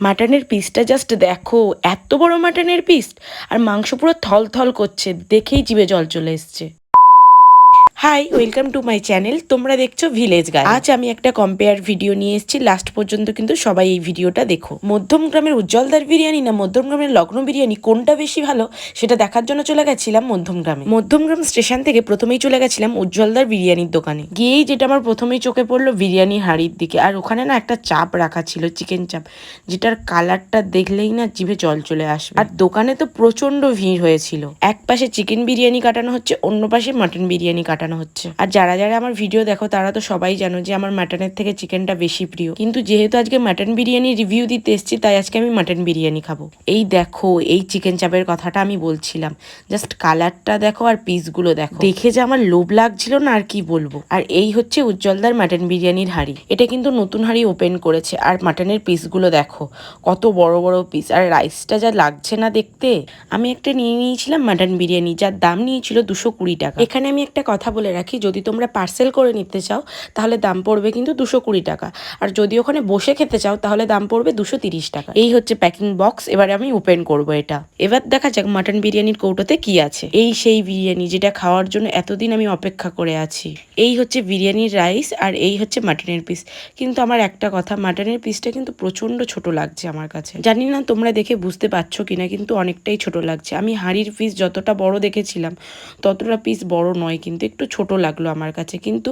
মাটনের পিসটা জাস্ট দেখো, এত বড় মাটনের পিস আর মাংস পুরো থল থল করছে, দেখেই জিভে জল চলে এসছে। Hi welcome to my channel তোমরা দেখছ ভিলেজ গাই আজ আমি একটা কম্পেয়ার ভিডিও নিয়ে এসেছি। লাস্ট পর্যন্ত কিন্তু সবাই এই ভিডিওটা দেখো। মধ্যম গ্রামের উজ্জ্বলদার বিরিয়ানি না মধ্যম গ্রামের লগ্ন বিরিয়ানি কোনটা বেশি ভালো সেটা দেখার জন্য চলে গেছিলাম মধ্যম গ্রামে। মধ্যম গ্রাম স্টেশন থেকে প্রথমেই চলে গেছিলাম উজ্জ্বলদার বিরিয়ানির দোকানে। গিয়েই যেটা আমার প্রথমেই চোখে পড়ল বিরিয়ানি হাঁড়ির দিকে। আর ওখানে না একটা চাপ রাখা ছিল চিকেন চাপ, যেটার কালারটা দেখলেই না জিভে জল চলে আসবে। আর দোকানে তো প্রচণ্ড ভিড় হয়েছিল। এক পাশে চিকেন বিরিয়ানি কাটানো হচ্ছে, অন্য পাশে মাটন বিরিয়ানি কাটানো হচ্ছে। আর যারা যারা আমার ভিডিও দেখো, তারা তো সবাই জানো যে আমার মাটনের থেকে চিকেনটা বেশি প্রিয়। কিন্তু যেহেতু আজকে মাটন বিরিয়ানি রিভিউ দিতে এসেছি, তাই আজকে আমি মাটন বিরিয়ানি খাব। এই দেখো, এই চিকেন চাপের কথাটা আমি বলছিলাম। জাস্ট কালারটা দেখো আর পিসগুলো দেখো। দেখে যে আমার লোভ লাগছিল না আর কি বলব। আর এই হচ্ছে উজ্জ্বলদার মাটন বিরিয়ানির হাড়ি। এটা কিন্তু নতুন হাড়ি ওপেন করেছে। আর মাটনের পিসগুলো দেখো, কত বড় বড় পিস আর রাইসটা যা লাগছে না দেখতে, আমি একটা নিয়ে নিয়েছিলাম মাটন বিরিয়ানি, যার দাম নিয়েছিল দুশো কুড়ি টাকা। এখানে আমি একটা কথা বলে রাখি, যদি তোমরা পার্সেল করে নিতে চাও, তাহলে দাম পড়বে কিন্তু দুশো কুড়ি টাকা। আর যদি ওখানে বসে খেতে চাও, তাহলে দাম পড়বে দুশো তিরিশ টাকা। এই হচ্ছে প্যাকিং বক্স এবারে আমি ওপেন করব এটা। এবার দেখা যাক মাটন বিরিয়ানির কৌটোতে কি আছে। এই সেই বিরিয়ানি যেটা খাওয়ার জন্য এতদিন আমি অপেক্ষা করে আছি। এই হচ্ছে বিরিয়ানির রাইস আর এই হচ্ছে মাটনের পিস কিন্তু আমার একটা কথা মাটনের পিসটা কিন্তু প্রচণ্ড ছোট লাগছে আমার কাছে। জানি না তোমরা দেখে বুঝতে পারছ কিনা, কিন্তু অনেকটাই ছোট লাগছে। আমি হাঁড়ির পিস যতটা বড় দেখেছিলাম, ততটা পিস বড় নয়, কিন্তু একটু ছোট লাগল আমার কাছে। কিন্তু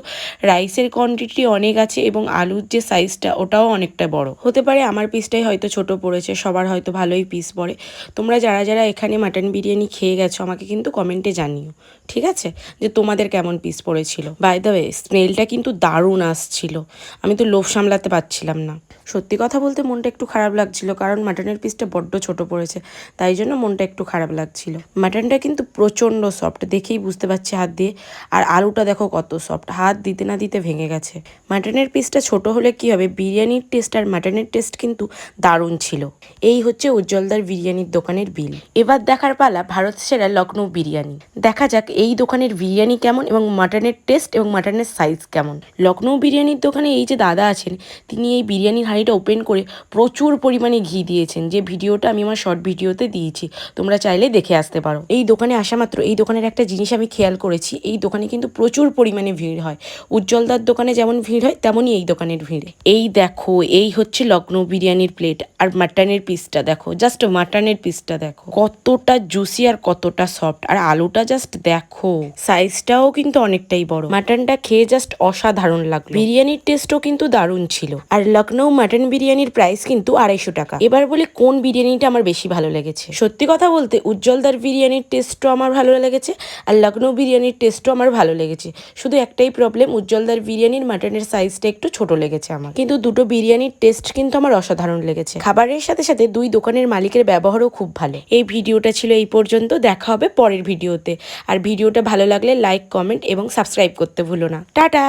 রাইসের কোয়ান্টিটি অনেক আছে এবং আলুর যে সাইজটা ওটাও অনেকটা বড়। হতে পারে আমার পিসটাই হয়তো ছোট পড়েছে, সবার হয়তো ভালোই পিস পড়ে। তোমরা যারা যারা এখানে মাটন বিরিয়ানি খেয়ে গেছো, আমাকে কিন্তু কমেন্টে জানিও, ঠিক আছে? যে তোমাদের কেমন পিস পড়েছিল। বাই দ্য ওয়ে স্মেলটা কিন্তু দারুণ আসছিল। আমি তো লোভ সামলাতে পারছিলাম না। সত্যি কথা বলতে মনটা একটু খারাপ লাগছিল, কারণ মাটনের পিসটা বড্ড ছোট পড়েছে, তাই জন্য মনটা একটু খারাপ লাগছিল। মাটনটা কিন্তু প্রচণ্ড সফট দেখেই বুঝতে পারছি হাত দিয়ে। আর আলুটা দেখো কত সফট হাত দিতে না দিতে ভেঙে গেছে। মাটনের পিসটা ছোট হলে কি হবে? বিরিয়ানির টেস্ট আর মাটনের টেস্ট কিন্তু দারুণ ছিল। এই হচ্ছে উজ্জ্বলদার বিরিয়ানির দোকানের বিল এবার দেখার পালা ভারত সেরা লখনৌ বিরিয়ানি দেখা যাক এই দোকানের বিরিয়ানি কেমন এবং মাটনের টেস্ট এবং মাটনের সাইজ কেমন। লখনৌ বিরিয়ানির দোকানে এই যে দাদা আছেন, তিনি এই বিরিয়ানির হাঁড়িটা ওপেন করে প্রচুর পরিমাণে ঘি দিয়েছেন। যে ভিডিওটা আমি আমার শর্ট ভিডিওতে দিয়েছি, তোমরা চাইলে দেখে আসতে পারো। এই দোকানে আসা মাত্র, এই দোকানের একটা জিনিস আমি খেয়াল করেছি, এই দোকানে কিন্তু প্রচুর পরিমাণে ভিড় হয়। উজ্জ্বলদার দোকানে যেমন ভিড় হয়, তেমনই এই দোকানের ভিড়। এই দেখো, এই হচ্ছে লখনৌ বিরিয়ানির প্লেট আর মাটনের পিসটা দেখো। জাস্ট মাটনের পিসটা দেখো। কতটা জুসি আর কতটা সফট আর আলুটা জাস্ট দেখো সাইজটাও কিন্তু অনেকটাই বড়। মাটনটা খেয়ে জাস্ট অসাধারণ লাগল। বিরিয়ানির টেস্টও কিন্তু দারুণ ছিল। আর লখনৌ মাটন বিরিয়ানির প্রাইস কিন্তু আড়াইশো টাকা। এবার বলি কোন বিরিয়ানিটা আমার বেশি ভালো লেগেছে? সত্যি কথা বলতে উজ্জ্বলদার বিরিয়ানির টেস্টও আমার ভালো লেগেছে, আর লখনৌ বিরিয়ানির টেস্টও আমার ভালো লেগেছে। শুধু একটাই প্রবলেম উজ্জ্বলদার বিরিয়ানির মাটনের সাইজটা একটু ছোট লেগেছে আমার। কিন্তু দুটো বিরিয়ানির টেস্ট কিন্তু আমার অসাধারণ লেগেছে। খাবারের সাথে সাথে দুই দোকানের মালিকের ব্যবহারও খুব ভালো। এই ভিডিওটা ছিল এই পর্যন্ত, দেখা হবে পরের ভিডিওতে। আর ভিডিওটা ভালো লাগলে লাইক কমেন্ট এবং সাবস্ক্রাইব করতে ভুলো না। টাটা!